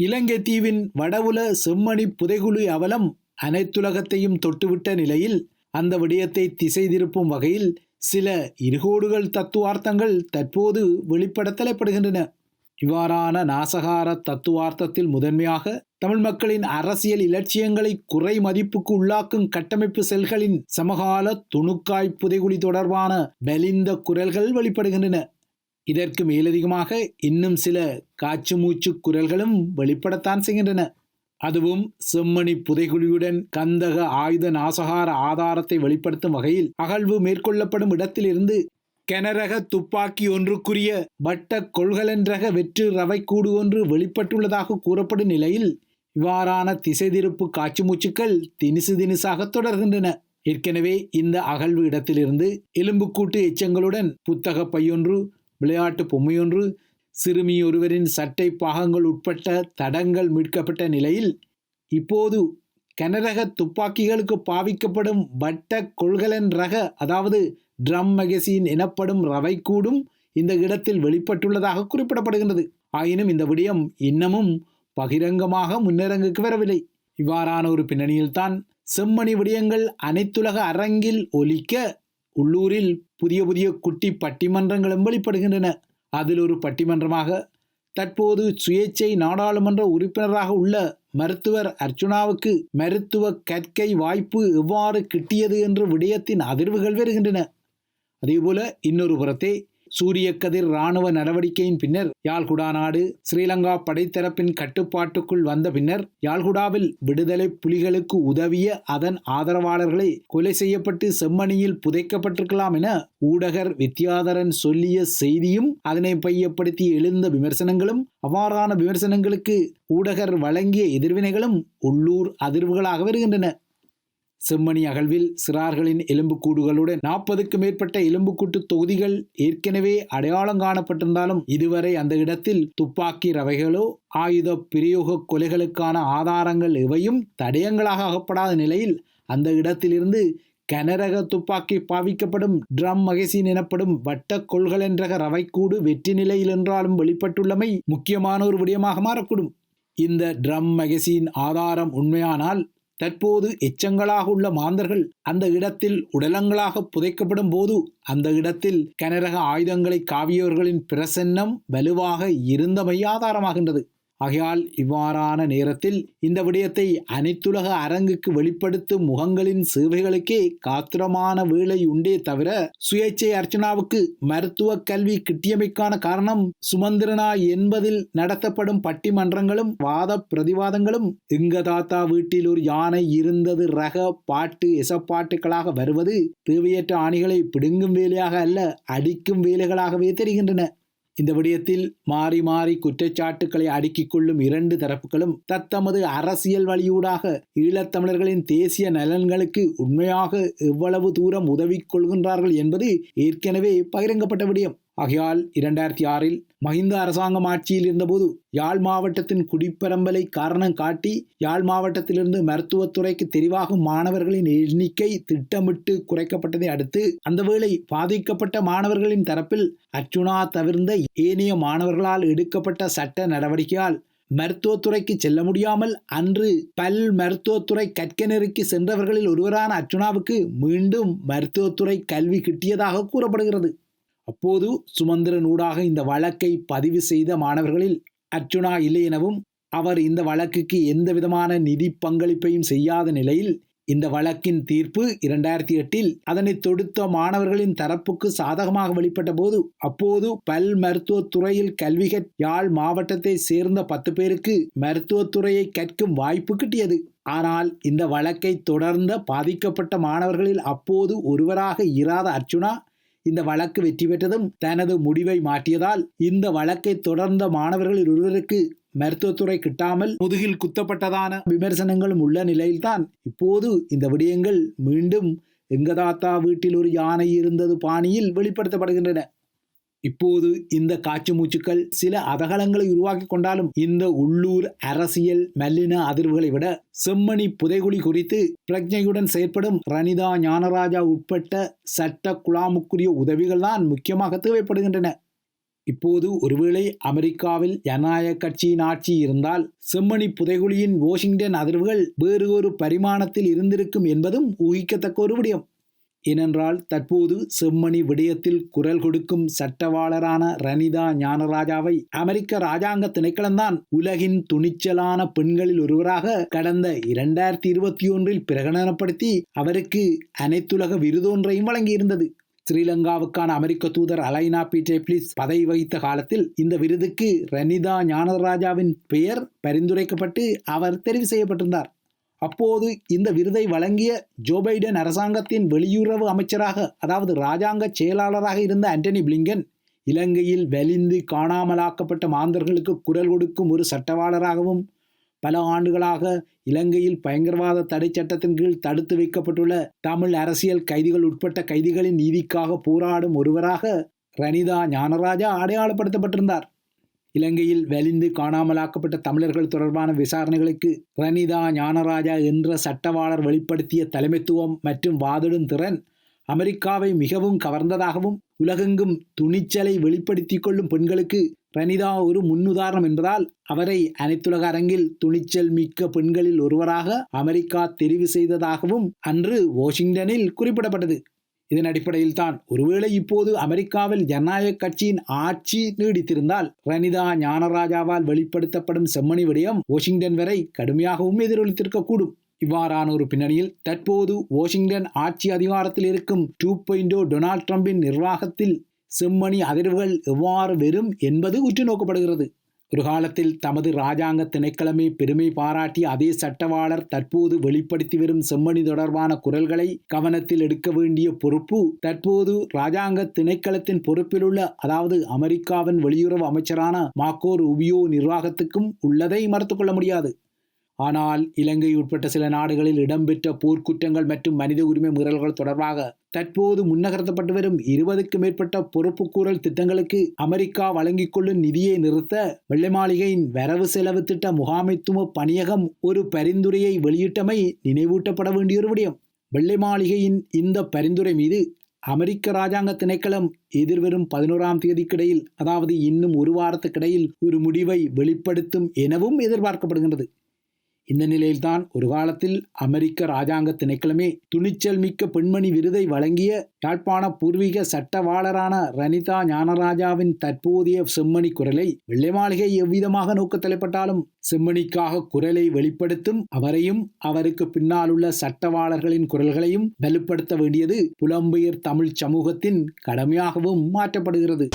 இலங்கை தீவின் வடவுல செம்மணி புதைகுழி அவலம் அனைத்துலகத்தையும் தொட்டுவிட்ட நிலையில் அந்த விடயத்தை திசை திருப்பும் வகையில் சில இருகோடுகள் தத்துவார்த்தங்கள் தற்போது வெளிப்பட தலைப்படுகின்றன இவ்வாறான நாசகார தத்துவார்த்தத்தில் முதன்மையாக தமிழ் மக்களின் அரசியல் இலட்சியங்களை குறை மதிப்புக்கு உள்ளாக்கும் கட்டமைப்பு செல்களின் சமகால துணுக்காய் புதைகுழி தொடர்பான பலிந்த குரல்கள் வெளிப்படுகின்றன. இதற்கு மேலதிகமாக இன்னும் சில காச்சு மூச்சு குரல்களும் வெளிப்படத்தான் செய்கின்றன. அதுவும் செம்மணி புதைகுழியுடன் கந்தக ஆயுத நாசகார ஆதாரத்தை வெளிப்படுத்தும் வகையில் அகழ்வு மேற்கொள்ளப்படும் இடத்திலிருந்து கெனரக துப்பாக்கி ஒன்றுக்குரிய வட்ட கொள்கலன்றக வெற்று ரவைக்கூடு ஒன்று வெளிப்பட்டுள்ளதாக கூறப்படும் நிலையில் இவ்வாறான திசை திருப்பு காட்சி மூச்சுக்கள் தினிசு தினிசாக தொடர்கின்றன. ஏற்கனவே இந்த அகழ்வு இடத்திலிருந்து எலும்புக்கூட்டு எச்சங்களுடன் புத்தக பையொன்று விளையாட்டு பொம்மையொன்று. சிறுமி ஒருவரின் சட்டை பாகங்கள் உட்பட்ட தடங்கள் மீட்கப்பட்ட நிலையில் இப்போது கனரக துப்பாக்கிகளுக்கு பாவிக்கப்படும் வட்ட கொள்கலன் ரக அதாவது ட்ரம் மெகசின் எனப்படும் ரவைக்கூடும் இந்த இடத்தில் வெளிப்பட்டுள்ளதாக குறிப்பிடப்படுகின்றது. ஆயினும் இந்த விடயம் இன்னமும் பகிரங்கமாக முன்னரங்குக்கு வரவில்லை. இவ்வாறான ஒரு பின்னணியில்தான் செம்மணி விடயங்கள் அனைத்துலக அரங்கில் ஒலிக்க உள்ளூரில் புதிய புதிய குட்டி பட்டிமன்றங்களும் வெளிப்படுகின்றன. அதில் ஒரு பட்டிமன்றமாக தற்போது சுயேச்சை நாடாளுமன்ற உறுப்பினராக உள்ள மருத்துவர் அர்ச்சுனாவுக்கு மருத்துவ கற்கை வாய்ப்பு எவ்வாறு கிட்டியது என்ற விடயத்தின் அதிர்வுகள் வருகின்றன. அதேபோல இன்னொரு புறத்தை சூரிய கதிர் இராணுவ நடவடிக்கையின் பின்னர் யாழ்குடா நாடு ஸ்ரீலங்கா படைத்தரப்பின் கட்டுப்பாட்டுக்குள் வந்த பின்னர் யாழ்குடாவில் விடுதலை புலிகளுக்கு உதவிய அதன் ஆதரவாளர்களை கொலை செய்யப்பட்டு செம்மணியில் புதைக்கப்பட்டிருக்கலாம் என ஊடகர் வித்யாதரன் சொல்லிய செய்தியும் அதனை பையப்படுத்தி எழுந்த விமர்சனங்களும் அவ்வாறான விமர்சனங்களுக்கு ஊடகர் வழங்கிய எதிர்வினைகளும் உள்ளூர் அதிர்வுகளாக வருகின்றன. செம்மணி அகழ்வில் சிறார்களின் எலும்புக்கூடுகளுடன் நாற்பதுக்கு மேற்பட்ட எலும்புக்கூட்டு தொகுதிகள் ஏற்கனவே அடையாளம் காணப்பட்டிருந்தாலும் இதுவரை அந்த இடத்தில் துப்பாக்கி ரவைகளோ ஆயுத பிரயோக கொலைகளுக்கான ஆதாரங்கள் எவையும் தடயங்களாக அகப்படாத நிலையில் அந்த இடத்திலிருந்து கனரக துப்பாக்கி பாவிக்கப்படும் ட்ரம் மகசின் எனப்படும் வட்ட கொள்கலென்றக ரவைக்கூடு வெற்றி நிலையில் என்றாலும் வெளிப்பட்டுள்ளமை முக்கியமான ஒரு விடயமாக மாறக்கூடும். இந்த ட்ரம் மகசின் ஆதாரம் உண்மையானால் தற்போது எச்சங்களாக உள்ள மாந்தர்கள் அந்த இடத்தில் உடலங்களாக புதைக்கப்படும் போது அந்த இடத்தில் கனரக ஆயுதங்களை காவியவர்களின் பிரசன்னம் வலுவாக இருந்தமை ஆதாரமாகின்றது ஆகையால் இவ்வாறான நேரத்தில் இந்த விடயத்தை அனைத்துலக அரங்குக்கு வெளிப்படுத்தும் முகங்களின் சேவைகளுக்கே காத்திரமான வேலை உண்டே தவிர சுயேட்சை அர்ச்சனாவுக்கு மருத்துவ கல்வி கிட்டியமைக்கான காரணம் சுமந்திரனா என்பதில் நடத்தப்படும் பட்டிமன்றங்களும் வாத பிரதிவாதங்களும். எங்க தாத்தா வீட்டில் ஒரு யானை இருந்தது ரக பாட்டு எசப்பாட்டுகளாக வருவது. தேவையற்ற ஆணிகளை பிடுங்கும் வேலையாக அல்ல அடிக்கும் வேலைகளாகவே தெரிகின்றன. இந்த விடயத்தில் மாறி மாறி குற்றச்சாட்டுக்களை அடுக்கிக் கொள்ளும் இரண்டு தரப்புகளும் தத்தமது அரசியல் வழியூடாக ஈழத்தமிழர்களின் தேசிய நலன்களுக்கு உண்மையாக எவ்வளவு தூரம் உதவி கொள்கின்றார்கள் என்பது ஏற்கனவே பகிரங்கப்பட்ட விடயம். ஆகையால் இரண்டாயிரத்தி ஆறில் மஹிந்த அரசாங்கம் ஆட்சியில் இருந்தபோது யாழ் மாவட்டத்தின் குடிப்பரம்பலை காரணம் காட்டி யாழ் மாவட்டத்திலிருந்து மருத்துவத்துறைக்கு தெரிவாகும் மாணவர்களின் எண்ணிக்கை திட்டமிட்டு குறைக்கப்பட்டதை அடுத்து அந்த வேளை பாதிக்கப்பட்ட மாணவர்களின் தரப்பில் அர்ச்சுனா தவிர்ந்த ஏனைய மாணவர்களால் எடுக்கப்பட்ட சட்ட நடவடிக்கையால் மருத்துவத்துறைக்கு செல்ல முடியாமல் அன்று பல் மருத்துவத்துறை கற்க நெருக்கி சென்றவர்களில் ஒருவரான அர்ச்சுனாவுக்கு மீண்டும் மருத்துவத்துறை கல்வி கிட்டியதாக கூறப்படுகிறது. அப்போது சுமந்திரன் ஊடாக இந்த வழக்கை பதிவு செய்த மாணவர்களில் அர்ச்சுனா இல்லை எனவும் அவர் இந்த வழக்குக்கு எந்த விதமான நிதி பங்களிப்பையும் செய்யாத நிலையில் இந்த வழக்கின் தீர்ப்பு இரண்டாயிரத்தி எட்டில் அதனை தொடுத்த மாணவர்களின் தரப்புக்கு சாதகமாக வெளிப்பட்ட போது அப்போது பல் மருத்துவத்துறையில் கல்வி கற் யாழ் மாவட்டத்தை சேர்ந்த பத்து பேருக்கு மருத்துவத்துறையை கற்கும் வாய்ப்பு கிட்டியது. ஆனால் இந்த வழக்கை தொடர்ந்த பாதிக்கப்பட்ட மாணவர்களில் அப்போது ஒருவராக இராத அர்ச்சுனா இந்த வழக்கு வெற்றி பெற்றதும் தனது முடிவை மாற்றியதால் இந்த வழக்கை தொடர்ந்த மாணவர்களில் ஒருவருக்கு மருத்துவத்துறை கிட்டாமல் முதுகில் குத்தப்பட்டதான விமர்சனங்களும் உள்ள நிலையில்தான் இப்போது இந்த விடயங்கள் மீண்டும் எங்கதாத்தா வீட்டில் ஒரு யானை இருந்தது பாணியில் வெளிப்படுத்தப்படுகின்றன. இப்போது இந்த காற்று மூச்சுக்கள் சில அதகலங்களை உருவாக்கி கொண்டாலும் இந்த உள்ளூர் அரசியல் மல்லின அதிர்வுகளை விட செம்மணி புதைகுழி குறித்து பிரஜையுடன் செயற்படும் ரணிதா ஞானராஜா உட்பட்ட சட்ட குழாமுக்குரிய உதவிகள் தான் முக்கியமாக தேவைப்படுகின்றன. இப்போது ஒருவேளை அமெரிக்காவில் ஜனநாயக கட்சியின் ஆட்சி இருந்தால் செம்மணி புதைகுழியின் வாஷிங்டன் அதிர்வுகள் வேறு ஒரு பரிமாணத்தில் இருந்திருக்கும் என்பதும் ஊகிக்கத்தக்க ஒரு விடயம். ஏனென்றால் தற்போது செம்மணி விடயத்தில் குரல் கொடுக்கும் சட்டவாளரான ரனிதா ஞானராஜாவை அமெரிக்க ராஜாங்க திணைக்களம்தான் உலகின் துணிச்சலான பெண்களில் ஒருவராக கடந்த இரண்டாயிரத்தி இருபத்தி ஒன்றில் பிரகடனப்படுத்தி அவருக்கு அனைத்துலக விருதொன்றையும் வழங்கியிருந்தது. ஸ்ரீலங்காவுக்கான அமெரிக்க தூதர் அலைனா பீட்டேப்ளிஸ் பதவி வகித்த காலத்தில் இந்த விருதுக்கு ரனிதா ஞானராஜாவின் பெயர் பரிந்துரைக்கப்பட்டு அவர் தெரிவு செய்யப்பட்டிருந்தார். அப்போது இந்த விருதை வழங்கிய ஜோ பைடன் அரசாங்கத்தின் வெளியுறவு அமைச்சராக அதாவது ராஜாங்க செயலாளராக இருந்த ஆண்டனி பிளிங்கன் இலங்கையில் வலிந்து காணாமலாக்கப்பட்ட மாந்தர்களுக்கு குரல் கொடுக்கும் ஒரு சட்டவாளராகவும் பல ஆண்டுகளாக இலங்கையில் பயங்கரவாத தடை சட்டத்தின் கீழ் தடுத்து வைக்கப்பட்டுள்ள தமிழ் அரசியல் கைதிகள் உட்பட்ட கைதிகளின் நீதிக்காக போராடும் ஒருவராக ரனிதா ஞானராஜா அடையாளப்படுத்தப்பட்டிருந்தார். இலங்கையில் வலிந்து காணாமலாக்கப்பட்ட தமிழர்கள் தொடர்பான விசாரணைகளுக்கு ரனிதா ஞானராஜா என்ற சட்டவாளர் வெளிப்படுத்திய தலைமைத்துவம் மற்றும் வாதிடும் திறன் அமெரிக்காவை மிகவும் கவர்ந்ததாகவும் உலகெங்கும் துணிச்சலை வெளிப்படுத்திக் கொள்ளும் பெண்களுக்கு ரனிதா ஒரு முன்னுதாரணம் என்பதால் அவரை அனைத்துலக அரங்கில் துணிச்சல் மிக்க பெண்களில் ஒருவராக அமெரிக்கா தெரிவு செய்ததாகவும் அன்று வாஷிங்டனில் குறிப்பிடப்பட்டது. இதன் அடிப்படையில் தான் ஒருவேளை இப்போது அமெரிக்காவில் ஜனநாயக கட்சியின் ஆட்சி நீடித்திருந்தால் ரனிதா ஞானராஜாவால் வெளிப்படுத்தப்படும் செம்மணி விடயம் வாஷிங்டன் வரை கடுமையாகவும் எதிரொலித்திருக்கக்கூடும். இவ்வாறான ஒரு பின்னணியில் தற்போது வாஷிங்டன் ஆட்சி அதிகாரத்தில் இருக்கும் டூ பாயிண்டோ டொனால்ட் ட்ரம்பின் நிர்வாகத்தில் செம்மணி அதிர்வுகள் எவ்வாறு வெறும் என்பது உற்று நோக்கப்படுகிறது ஒரு காலத்தில் தமது இராஜாங்க திணைக்களமே பெருமை பாராட்டி அதே சட்டவாளர் தற்போது வெளிப்படுத்தி வரும் செம்மணி தொடர்பான குரல்களை கவனத்தில் எடுக்க வேண்டிய பொறுப்பு தற்போது இராஜாங்க திணைக்களத்தின் பொறுப்பில் உள்ள அதாவது அமெரிக்காவின் வெளியுறவு அமைச்சரான மாக்கோ ரூபியோ நிர்வாகத்துக்கும் உள்ளதை மறுத்துக்கொள்ள முடியாது. ஆனால் இலங்கை உட்பட்ட சில நாடுகளில் இடம்பெற்ற போர்க்குற்றங்கள் மற்றும் மனித உரிமை மீறல்கள் தொடர்பாக தற்போது முன்னகர்த்தப்பட்டு வரும் இருபதுக்கு மேற்பட்ட பொறுப்புக்கூறல் திட்டங்களுக்கு அமெரிக்கா வழங்கிக் கொள்ளும் நிதியை நிறுத்த வெள்ளை மாளிகையின் வரவு செலவு திட்ட முகாமைத்துவ பணியகம் ஒரு பரிந்துரையை வெளியிட்டமை நினைவூட்டப்பட வேண்டிய ஒரு விடயம். வெள்ளை மாளிகையின் இந்த பரிந்துரை மீது அமெரிக்க ராஜாங்க திணைக்களம் எதிர்வரும் பதினோராம் தேதிக்கிடையில் அதாவது இன்னும் ஒரு வாரத்துக்கிடையில் ஒரு முடிவை வெளிப்படுத்தும் எனவும் எதிர்பார்க்கப்படுகின்றது. இந்த நிலையில்தான் ஒரு காலத்தில் அமெரிக்க ராஜாங்க திணைக்களமே துணிச்சல் மிக்க பெண்மணி விருதை வழங்கிய யாழ்ப்பாண பூர்வீக சட்டவாளரான ரனிதா ஞானராஜாவின் தற்போதைய செம்மணி குரலை வெள்ளை மாளிகை எவ்விதமாக நோக்க தலைப்பட்டாலும் செம்மணிக்காக குரலை வெளிப்படுத்தும் அவரையும் அவருக்கு பின்னால் உள்ள சட்டவாளர்களின் குரல்களையும் வலுப்படுத்த வேண்டியது புலம்பெயர் தமிழ் சமூகத்தின் கடமையாகவும் மாற்றப்படுகிறது.